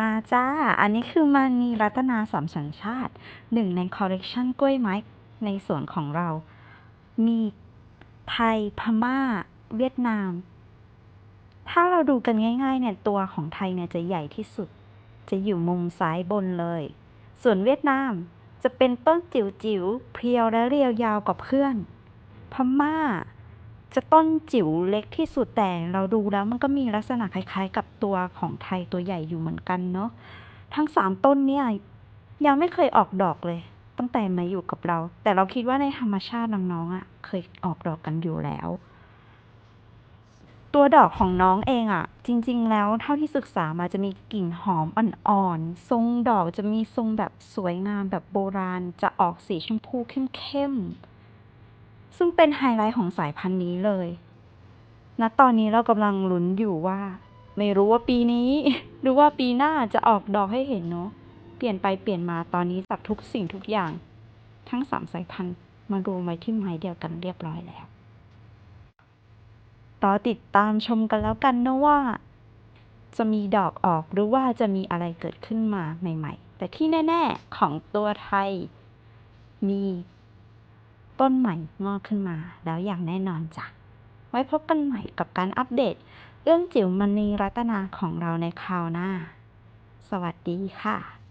มาจ้า อันนี้คือมานีรัตนาสามสัญชาติ หนึ่งในคอลเลกชันกล้วยไม้ในสวนของเรา มีไทย พม่า เวียดนาม ถ้าเราดูกันง่ายๆเนี่ยตัวของไทยเนี่ยจะใหญ่ที่สุด จะอยู่มุมซ้ายบนเลย ส่วนเวียดนามจะเป็นต้นจิ๋วๆ เพียวและเรียวยาวกว่าเพื่อน พม่า จะต้นจิ๋วเล็กที่สุดแต่เราดูแล้วมันก็มีลักษณะคล้ายๆ กับตัวของไทยตัวใหญ่อยู่เหมือนกันเนาะทั้งสามต้นเนี่ยยังไม่เคยออกดอกเลย ตั้งแต่มาอยู่กับเรา แต่เราคิดว่าในธรรมชาติน้องๆอะ่ะ เคยออกดอกกันอยู่แล้ว ตัวดอกของน้องเองอะ่ะ จริง ๆ แล้วเท่าที่ศึกษามาจะมีกลิ่นหอมอ่อนๆทรงดอกจะมีทรงแบบสวยงามแบบโบราณ จะออกสีชมพูเข้มๆ ซึ่งเป็นไฮไลท์ของสายพันธุ์นี้เลยณตอนนี้เรากำลังลุ้นอยู่ว่า ไม่รู้ว่าปีนี้ หรือว่าปีหน้าจะออกดอกให้เห็นเนาะเปลี่ยนไปเปลี่ยนมาตอนนี้จับทุกสิ่งทุกอย่าง ทั้งสามสายพันธุ์มารวมไว้ที่ไม้เดียวกันเรียบร้อยแล้วรอติดตามชมกันแล้วกันนะว่า จะมีดอกออกหรือว่าจะมีอะไรเกิดขึ้นมาใหม่ ๆ แต่ที่แน่ ๆ ของตัวไทย มี ต้นใหม่งอกขึ้นมาแล้วอย่างแน่นอนจ้ะ ไว้พบกันใหม่กับการอัปเดต เรื่องจิ๋วมณีรัตนาของเราในคราวหน้า สวัสดีค่ะ